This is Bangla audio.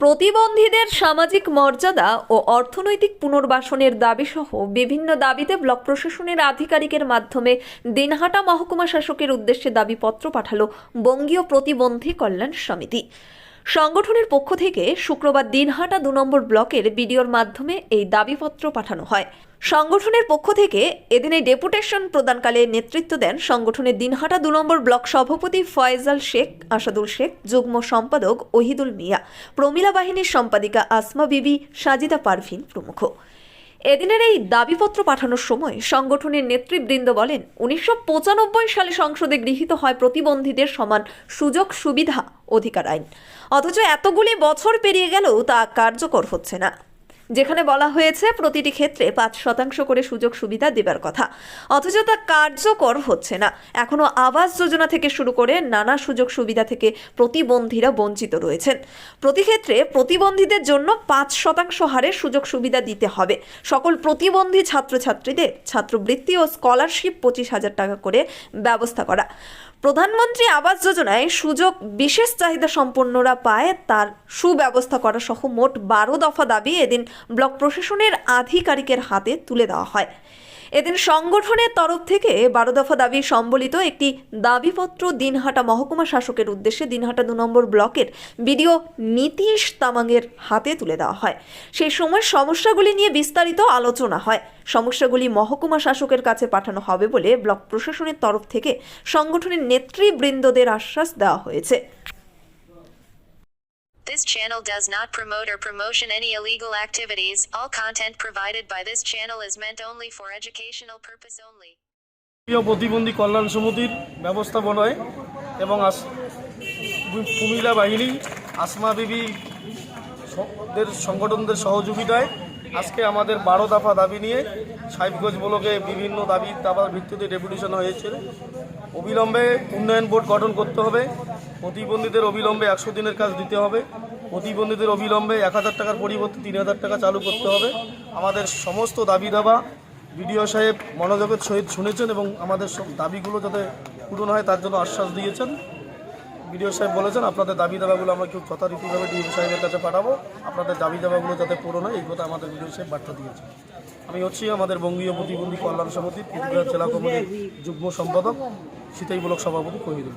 প্রতিবন্ধীদের সামাজিক মর্যাদা ও অর্থনৈতিক পুনর্বাসনের দাবিসহ বিভিন্ন দাবিতে ব্লক প্রশাসনের আধিকারিকের মাধ্যমে দিনহাটা মহকুমা শাসকের উদ্দেশ্যে দাবিপত্র পাঠালো বঙ্গীয় প্রতিবন্ধী কল্যাণ সমিতি। সংগঠনের পক্ষ থেকে শুক্রবার দিনহাটা দু নম্বর ব্লকের বিডিওর মাধ্যমে এই দাবিপত্র পাঠানো হয়। সংগঠনের পক্ষ থেকে এদিনে ডেপুটেশন প্রদানকালে নেতৃত্ব দেন সংগঠনের দিনহাটা দু নম্বর ব্লক সভাপতি ফয়েজাল শেখ, আসাদুল শেখ, যুগ্ম সম্পাদক ওহিদুল মিয়া, প্রমিলা বাহিনীর সম্পাদিকা আসমা বিবি, সাজিদা পারভিন প্রমুখ। এদিনের এই দাবিপত্র পাঠানোর সময় সংগঠনের নেতৃবৃন্দ বলেন, উনিশশো পঁচানব্বই সালে সংসদে গৃহীত হয় প্রতিবন্ধীদের সমান সুযোগ সুবিধা অধিকার আইন। অথচ এতগুলি বছর পেরিয়ে গেলেও তা কার্যকর হচ্ছে না। যেখানে বলা হয়েছে প্রতিটি ক্ষেত্রে পাঁচ শতাংশ করে সুযোগ সুবিধা দেবার কথা। অথচ তা কার্যকর হচ্ছে না। এখনও আবাস যোজনা থেকে শুরু করে নানা সুযোগ সুবিধা থেকে প্রতিবন্ধীরা বঞ্চিত রয়েছেন। প্রতি ক্ষেত্রে প্রতিবন্ধীদের জন্য পাঁচ শতাংশ হারে সুযোগ সুবিধা দিতে হবে। সকল প্রতিবন্ধী ছাত্রছাত্রীদের, ছাত্রবৃত্তি ও স্কলারশিপ পঁচিশ হাজার টাকা করে ব্যবস্থা করা। প্রধানমন্ত্রী আবাস যোজনায় সুযোগ বিশেষ চাহিদা সম্পন্নরা পায়, তার সুব্যবস্থা করা সহ মোট বারো দফা দাবি এদিন ব্লক প্রশাসনের আধিকারিকের হাতে তুলে দেওয়া হয়। এদিন সংগঠনের তরফ থেকে বারো দফা দাবি সম্বলিত একটি দাবিপত্র দিনহাটা মহকুমা শাসকের উদ্দেশ্যে দিনহাটা দু নম্বর ব্লকের বিডিও নীতিশ তামাংয়ের হাতে তুলে দেওয়া হয়। সেই সময় সমস্যাগুলি নিয়ে বিস্তারিত আলোচনা হয়। সমস্যাগুলি মহকুমা শাসকের কাছে পাঠানো হবে বলে ব্লক প্রশাসনের তরফ থেকে সংগঠনের নেতৃবৃন্দদের আশ্বাস দেওয়া হয়েছে। This channel does not promote or promotion any illegal activities. All content provided by this channel is meant only for educational purpose only. প্রিয় প্রতিবন্ধী কল্যাণ সমিতির ব্যবস্থাপনায় এবং কুমিল্লা বাহিনী, আসমা বিবি সংগঠনদের সহযোগিতায় আজকে আমাদের বারো দফা দাবি নিয়ে সাহেবগঞ্জ ব্লকে বিভিন্ন দাবি দাবার ভিত্তিতে ডেপুটেশন হয়েছে অবিলম্বে উন্নয়ন বোর্ড গঠন করতে হবে প্রতিবন্ধীদের অবিলম্বে একশো দিনের কাজ দিতে হবে প্রতিবন্ধীদের অবিলম্বে এক হাজার টাকার পরিবর্তে তিন হাজার টাকা চালু করতে হবে। আমাদের সমস্ত দাবি দাবা বিডিও সাহেব মনোযোগের সহিত শুনেছেন এবং আমাদের সব দাবিগুলো যাতে পূরণ হয় তার জন্য আশ্বাস দিয়েছেন। বিডিও সাহেব বলেছেন, আপনাদের দাবি দাবাগুলো আমরা খুব যথারীতিভাবে ডিএম সাহেবের কাছে পাঠাবো। আপনাদের দাবি দাবাগুলো যাতে পূরণ হয়, এই কথা আমাদের বিডিও সাহেব বার্তা দিয়েছেন। আমি হচ্ছি আমাদের বঙ্গীয় প্রতিবন্ধী কল্যাণ সমিতির কুচবিহার জেলা কমিটির যুগ্ম সম্পাদক সীতাই ব্লক সভাপতি কহিদুল